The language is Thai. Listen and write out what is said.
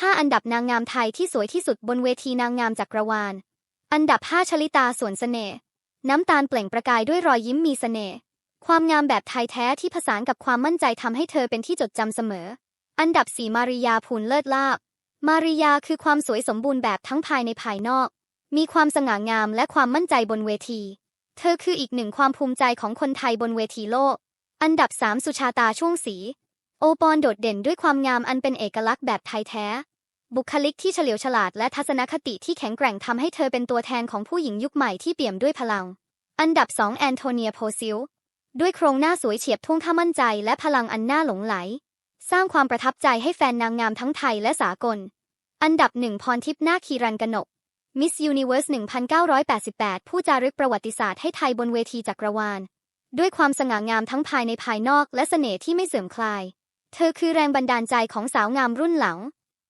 5 อันดับนางงามไทยที่สวยที่สุดบนเวทีนางงามจักรวาล อันดับ 5 ชลิตาสวนเสน่ห์น้ำตาลเปล่งประกายด้วยรอยยิ้มมีเสน่ห์ความงามแบบไทยแท้ที่ผสานกับความมั่นใจทำให้เธอเป็นที่จดจำเสมอ อันดับ 4 มาริยาภูลเลิศลาบ มาริยาคือความสวยสมบูรณ์แบบทั้งภายในภายนอก มีความสง่างามและความมั่นใจบนเวที เธอคืออีกหนึ่งความภูมิใจของคนไทยบนเวทีโลก อันดับ 3 สุชาตาช่วงสี โอปอนโดดเด่นด้วยความงามอันเป็นเอกลักษณ์แบบไทยแท้ บุคลิกที่เฉลียวฉลาดและทัศนคติที่แข็งแกร่งทำให้เธอเป็นตัวแทนของผู้หญิงยุคใหม่ที่เปี่ยมด้วยพลัง อันดับ 2 แอนโทเนียโพซิล ด้วยโครงหน้าสวยเฉียบทุ่งท่ามั่นใจและพลังอันน่าหลงไหล สร้างความประทับใจให้แฟนนางงามทั้งไทยและสากล อันดับหนึ่งพรทิพย์นาคีรันกนก มิสยูนิเวอร์ส 1988 ผู้จารึกประวัติศาสตร์ให้ไทยบนเวทีจักรวาล ด้วยความสง่างามทั้งภายในภายนอกและเสน่ห์ที่ไม่เสื่อมคลาย เธอคือแรงบันดาลใจของสาวงามรุ่นหลัง